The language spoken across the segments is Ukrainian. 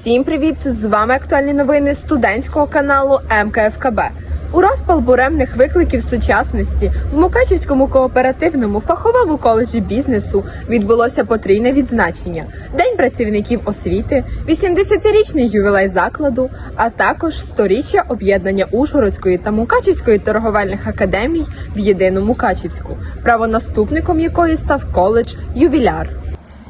Всім привіт! З вами актуальні новини студентського каналу МКФКБ. У розпал буремних викликів сучасності в Мукачівському кооперативному фаховому коледжі бізнесу відбулося потрійне відзначення: День працівників освіти, 80-річний ювілей закладу, а також 100-річчя об'єднання Ужгородської та Мукачівської торговельних академій в єдину Мукачівську, правонаступником якої став коледж Ювіляр.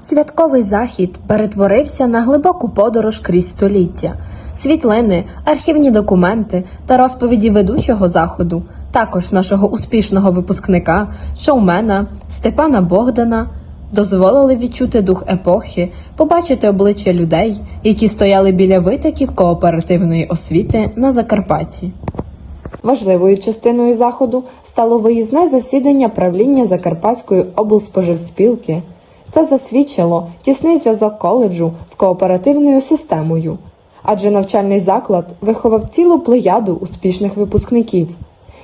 Святковий захід перетворився на глибоку подорож крізь століття. Світлини, архівні документи та розповіді ведучого заходу, також нашого успішного випускника, шоумена Степана Богдана, дозволили відчути дух епохи, побачити обличчя людей, які стояли біля витоків кооперативної освіти на Закарпатті. Важливою частиною заходу стало виїзне засідання правління Закарпатської облспоживспілки. Це засвідчило тісний зв'язок коледжу з кооперативною системою, адже навчальний заклад виховав цілу плеяду успішних випускників,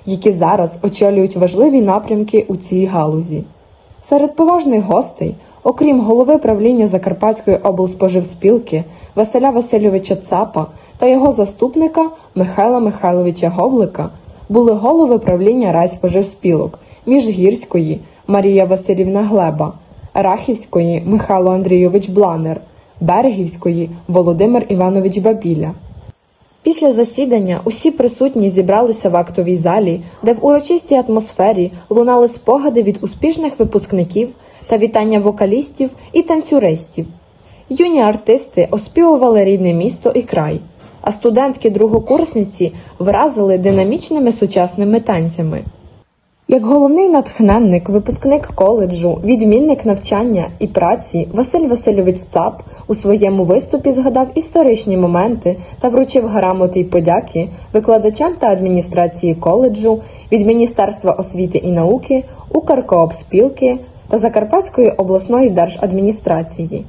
які зараз очолюють важливі напрямки у цій галузі. Серед поважних гостей, окрім голови правління Закарпатської облспоживспілки Василя Васильовича Цапа та його заступника Михайла Михайловича Говлика, були голови правління райспоживспілок Міжгірської Марія Василівна Глеба, Рахівської Михайло Андрійович Бланер, Берегівської Володимир Іванович Бабіля. Після засідання усі присутні зібралися в актовій залі, де в урочистій атмосфері лунали спогади від успішних випускників та вітання вокалістів і танцюристів. Юні артисти оспівували рідне місто і край, а студентки-другокурсниці вразили динамічними сучасними танцями. Як головний натхненник, випускник коледжу, відмінник навчання і праці Василь Васильович Цап у своєму виступі згадав історичні моменти та вручив грамоти й подяки викладачам та адміністрації коледжу від Міністерства освіти і науки, Укркоопспілки та Закарпатської обласної держадміністрації.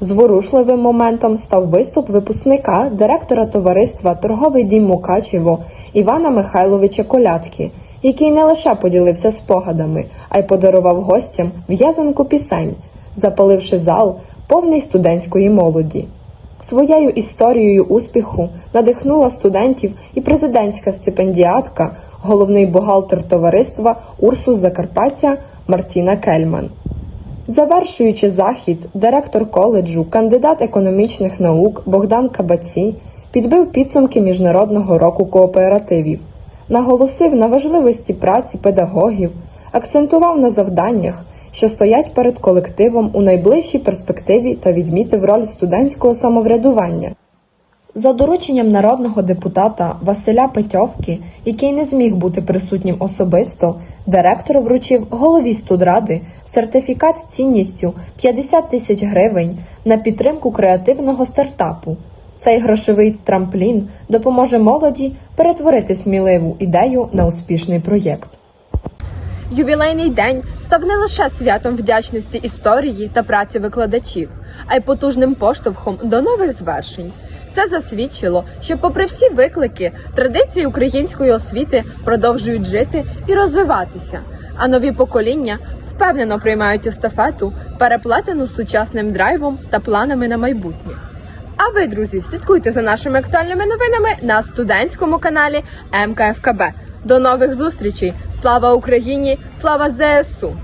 Зворушливим моментом став виступ випускника директора товариства Торговий дім Мукачево Івана Михайловича Колядки, який не лише поділився спогадами, а й подарував гостям в'язанку пісень, запаливши зал повний студентської молоді. Своєю історією успіху надихнула студентів і президентська стипендіатка, головний бухгалтер товариства Урсус Закарпаття Мартіна Кельман. Завершуючи захід, директор коледжу, кандидат економічних наук Богдан Кабаці підбив підсумки міжнародного року кооперативів, наголосив на важливості праці педагогів, акцентував на завданнях, що стоять перед колективом у найближчій перспективі та відмітив роль студентського самоврядування. За дорученням народного депутата Василя Петьовки, який не зміг бути присутнім особисто, директор вручив голові студради сертифікат цінністю 50 тисяч гривень на підтримку креативного стартапу. Цей грошовий трамплін допоможе молоді перетворити сміливу ідею на успішний проєкт. Ювілейний день став не лише святом вдячності історії та праці викладачів, а й потужним поштовхом до нових звершень. Це засвідчило, що, попри всі виклики, традиції української освіти продовжують жити і розвиватися, а нові покоління впевнено приймають естафету, переплетену сучасним драйвом та планами на майбутнє. А ви, друзі, слідкуйте за нашими актуальними новинами на студентському каналі МКФКБ. До нових зустрічей! Слава Україні! Слава ЗСУ!